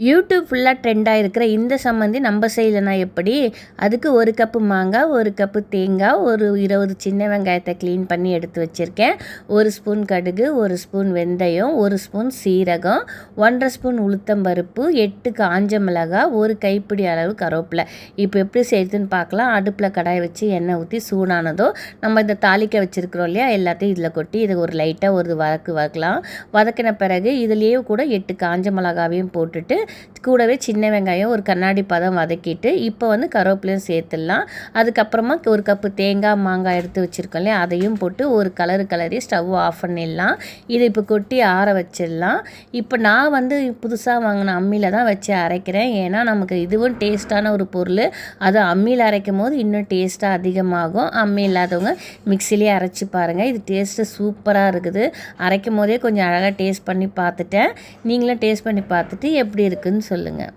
YouTube ஃபுல்லாக ட்ரெண்டாக இருக்கிற இந்த சம்மந்தி நம்ம செய்யலைனா எப்படி? அதுக்கு ஒரு கப்பு மாங்காய் ஒரு கப்பு தேங்காய் ஒரு இருபது சின்ன வெங்காயத்தை க்ளீன் பண்ணி எடுத்து வச்சுருக்கேன். ஒரு ஸ்பூன் கடுகு ஒரு ஸ்பூன் வெந்தயம் ஒரு ஸ்பூன் சீரகம் ஒன்றரை ஸ்பூன் உளுத்தம் பருப்பு எட்டு காஞ்ச மிளகாய் ஒரு கைப்பிடி அளவு கருவேப்பிலை. இப்போ எப்படி செய்யுதுன்னு பார்க்கலாம். அடுப்பில் கடாய் வச்சு எண்ணெய் ஊற்றி சூடானதோ நம்ம இந்த தாளிக்க வச்சுருக்குறோம் இல்லையா? எல்லாத்தையும் இதில் கொட்டி இதை ஒரு லைட்டாக ஒரு வதக்கு வதக்கலாம். வதக்கின பிறகு இதுலேயே கூட எட்டு காஞ்ச மிளகாவையும் போட்டுட்டு கூடவே சின்ன வெங்காயம் ஒரு கண்ணாடி பதம் வதக்கிட்டு இப்போ வந்து கருவேப்பிலையும் சேர்த்துடலாம். அதுக்கப்புறமா ஒரு கப்பு தேங்காய் மாங்காய் எடுத்து வச்சுருக்கோம் இல்லையா? அதையும் போட்டு ஒரு கலரு கலரி ஸ்டவ் ஆஃப் பண்ணிடலாம். இதை இப்போ கொட்டி ஆற வச்சிடலாம். இப்போ நான் வந்து புதுசாக வாங்கின அம்மியில் தான் வச்சு அரைக்கிறேன். ஏன்னா நமக்கு இதுவும் டேஸ்ட்டான ஒரு பொருள். அது அம்மியில் அரைக்கும் போது இன்னும் டேஸ்ட்டாக அதிகமாகும். அம்மி இல்லாதவங்க மிக்சிலேயே அரைச்சி பாருங்கள் இது டேஸ்ட்டு சூப்பராக இருக்குது. அரைக்கும் போதே கொஞ்சம் அழகாக டேஸ்ட் பண்ணி பார்த்துட்டேன். நீங்களும் டேஸ்ட் பண்ணி பார்த்துட்டு எப்படி இருக்குதுன்னு சொல்லுங்கள்